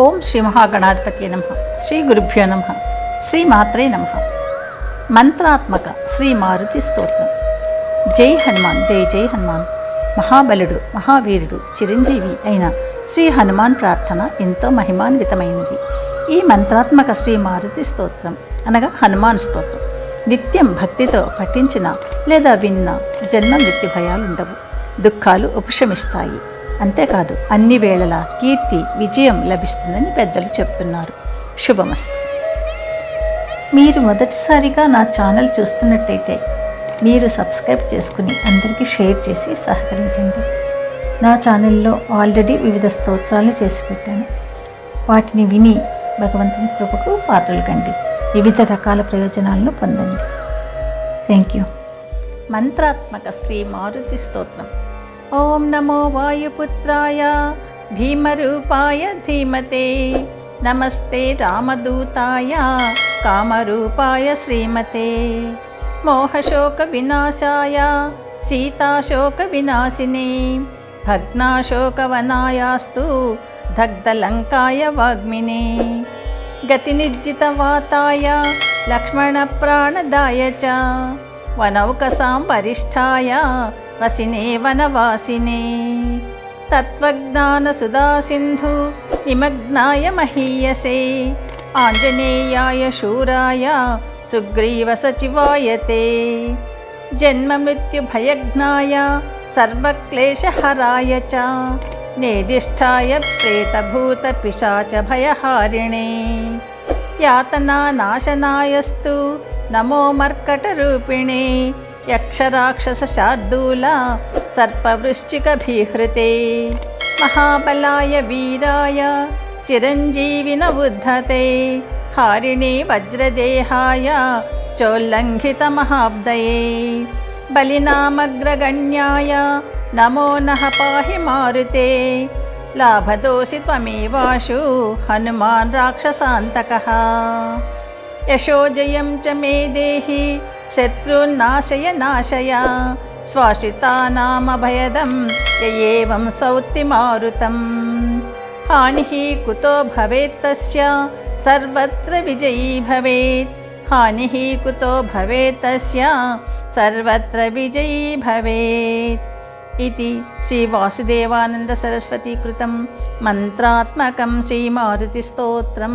ఓం శ్రీ మహాగణాధిపతి నమ. శ్రీ గురుభ్యో నమ. శ్రీ మాత్రే నమ. మంత్రాత్మక శ్రీ మారుతి స్తోత్రం. జై హనుమాన్ జై జై హనుమాన్. మహాబలుడు మహావీరుడు చిరంజీవి అయిన శ్రీ హనుమాన్ ప్రార్థన ఎంతో మహిమాన్వితమైనది. ఈ మంత్రాత్మక శ్రీ మారుతి స్తోత్రం అనగా హనుమాన్ స్తోత్రం. నిత్యం భక్తితో పఠించిన లేదా విన్న జన్మ మృత్యు భయాలుండవు దుఃఖాలు ఉపశమిస్తాయి. అంతేకాదు అన్ని వేళలా కీర్తి విజయం లభిస్తుందని పెద్దలు చెప్తున్నారు. శుభమస్తు. మీరు మొదటిసారిగా నా ఛానల్ చూస్తున్నట్టయితే మీరు సబ్స్క్రైబ్ చేసుకుని అందరికీ షేర్ చేసి సహకరించండి. నా ఛానల్లో ఆల్రెడీ వివిధ స్తోత్రాలు చేసి పెట్టాను. వాటిని విని భగవంతుని కృపకు పాత్రలు కండి. వివిధ రకాల ప్రయోజనాలను పొందండి. Thank you. మంత్రాత్మక శ్రీ మారుతి స్తోత్రం. ఓం నమో వాయుపుత్రాయ భీమరూపాయ ధీమతే. నమస్తే రామదూతాయ కామరూపాయ శ్రీమతే. మోహశోక వినాశాయ సీతాశోక వినాశినే. భగ్నాశోకవనాయాస్తు దగ్ధలంకాయ వాగ్మినే. గతినిర్జితవాతాయ లక్ష్మణప్రాణదాయ చ. వనౌకసాం వరిష్టాయ వసినే వనవాసినే. తత్వజ్ఞానసుధాసింధు నిమగ్నాయ మహీయసే. ఆంజనేయాయ శూరాయ సుగ్రీవసచివాయ తే జన్మమృత్యుభయజ్ఞాయ సర్వక్లేశహరాయ చ. నేదిష్టాయ ప్రేతభూతపిశాచభయహారిణే యాతనానాశనాయస్తు నమో మర్కటరూపిణే. యక్షరాక్షసశార్దూల సర్పవృశ్చికభీహృతే. మహాబలాయ వీరాయ చిరంజీవిన ఉద్ధతే హారిణి వజ్రదేహాయ చోల్లంఘితమహాబ్దయే. బలినామగ్రగణ్యాయ నమో నః పాహి మారుతే. లాభదోషి త్వమేవాషు హనుమాన్ రాక్షసాంతకः. యశోజయం చ మే దేహి శత్రున్నాశయ నాశయ శ్వాసితానామభయదం యయేవం సౌత్తి మారుతం హానిః కుతో భవేత్తస్య సర్వత్ర విజయీ భవేత్. హానిః కుతో భవేత్తస్య సర్వత్ర విజయీ భవేత్. ఇది శ్రీవాసుదేవానంద సరస్వతీ కృతం మంత్రాత్మకం శ్రీమారుతిస్తోత్రం